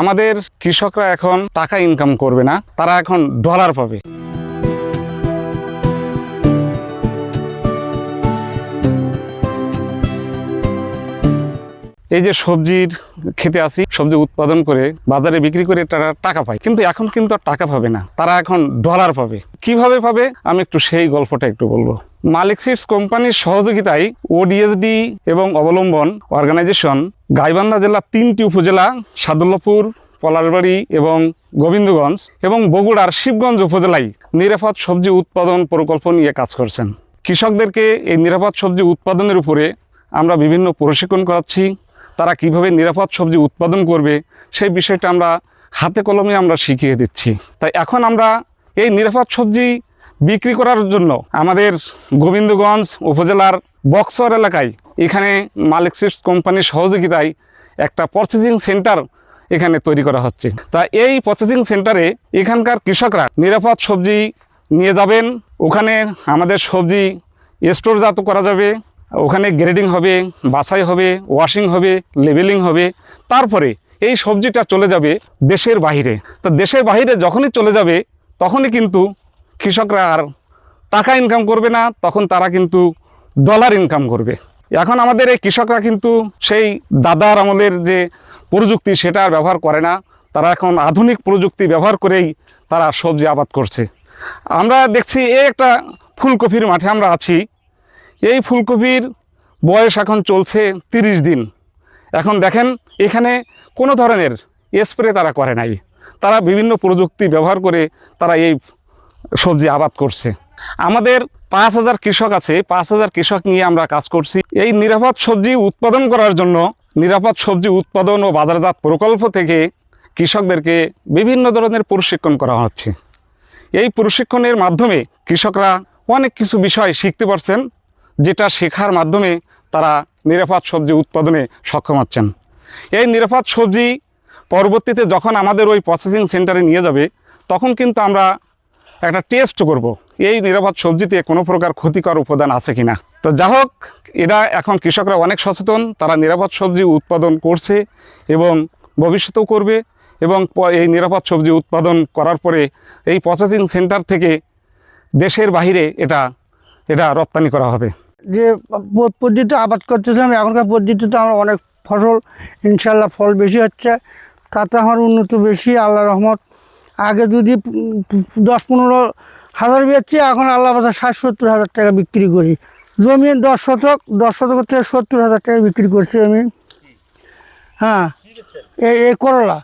আমাদের কৃষকরা এখন টাকা ইনকাম করবে না, তারা এখন ডলার পাবে। এই যে সবজির খেতে আসি, সবজি উৎপাদন করে বাজারে বিক্রি করে তারা টাকা পায়, কিন্তু এখন কিন্তু টাকা পাবে না, তারা এখন ডলার পাবে। কীভাবে পাবে, আমি একটু সেই গল্পটা একটু বলব। মালিক সিডস কোম্পানির সহযোগিতায় ওডিএসডি এবং অবলম্বন অর্গানাইজেশন গাইবান্ধা জেলার তিনটি উপজেলা, সাদুল্লাপুর, পলাশবাড়ি এবং গোবিন্দগঞ্জ এবং বগুড়ার শিবগঞ্জ উপজেলায় নিরাপদ সবজি উৎপাদন প্রকল্প নিয়ে কাজ করছেন। কৃষকদেরকে এই নিরাপদ সবজি উৎপাদনের উপরে আমরা বিভিন্ন প্রশিক্ষণ করাচ্ছি। তারা কীভাবে নিরাপদ সবজি উৎপাদন করবে সেই বিষয়টা আমরা হাতে কলমে আমরা শিখিয়ে দিচ্ছি। তাই এখন আমরা এই নিরাপদ সবজি বিক্রি করার জন্য আমাদের গোবিন্দগঞ্জ উপজেলার বক্সর এলাকায় এখানে মালিক সিডস কোম্পানির সহযোগিতায় একটা প্রসেসিং সেন্টার এখানে তৈরি করা হচ্ছে। তা এই প্রসেসিং সেন্টারে এখানকার কৃষকরা নিরাপদ সবজি নিয়ে যাবেন, ওখানে আমাদের সবজি স্টোরজাত করা যাবে, ওখানে গ্রেডিং হবে, বাছাই হবে ওয়াশিং হবে লেবেলিং হবে, তারপরে এই সবজিটা চলে যাবে দেশের বাইরে তো দেশের বাইরে যখনই চলে যাবে, তখনই কিন্তু কৃষকরা আর টাকা ইনকাম করবে না, তখন তারা কিন্তু ডলার ইনকাম করবে। এখন আমাদের এই কৃষকরা কিন্তু সেই দাদার আমলের যে প্রযুক্তি সেটা আর ব্যবহার করে না। তারা এখন আধুনিক প্রযুক্তি ব্যবহার করেই তারা সবজি আবাদ করছে। আমরা দেখছি এই একটা ফুলকপির মাঠে আমরা আছি। এই ফুলকপির বয়স এখন চলছে তিরিশ দিন। এখন দেখেন, এখানে কোনো ধরনের স্প্রে তারা করে নাই। তারা বিভিন্ন প্রযুক্তি ব্যবহার করে তারা এই সবজি আবাদ করছে। আমাদের পাঁচ হাজার কৃষক আছে, পাঁচ হাজার কৃষক নিয়ে আমরা কাজ করছি। এই নিরাপদ সবজি উৎপাদন করার জন্য নিরাপদ সবজি উৎপাদন ও বাজারজাত প্রকল্প থেকে কৃষকদেরকে বিভিন্ন ধরনের প্রশিক্ষণ করা হচ্ছে। এই প্রশিক্ষণের মাধ্যমে কৃষকরা অনেক কিছু বিষয় শিখতে পারছেন, যেটা শেখার মাধ্যমে তারা নিরাপদ সবজি উৎপাদনে সক্ষম হচ্ছেন। এই নিরাপদ সবজি পরবর্তীতে যখন আমাদের ওই প্রসেসিং সেন্টারে নিয়ে যাবে, তখন কিন্তু আমরা একটা টেস্ট করব। এই নিরাপদ সবজিতে কোনো প্রকার ক্ষতিকর উপাদান আছে কিনা? তো যা হোক, এরা এখন কৃষকরা অনেক সচেতন, তারা নিরাপদ সবজি উৎপাদন করছে এবং ভবিষ্যতেও করবে এবং এই নিরাপদ সবজি উৎপাদন করার পরে এই প্রসেসিং সেন্টার থেকে দেশের বাইরে এটা এটা রপ্তানি করা হবে। যে পদ্ধতিতে আবাদ করতেছিলাম, এখনকার পদ্ধতিতে আমার অনেক ফসল, ইনশাল্লাহ ফল বেশি হচ্ছে। তাতে আমার উন্নত বেশি আল্লাহ রহমত। আগে যদি দশ পনেরো হাজার বেচছি, এখন আল্লাহ বাজার ষাট, সত্তর হাজার টাকা বিক্রি করি। জমি দশ শতক দশ শতক থেকে সত্তর হাজার টাকা বিক্রি করছি আমি। হ্যাঁ এই এই করলা।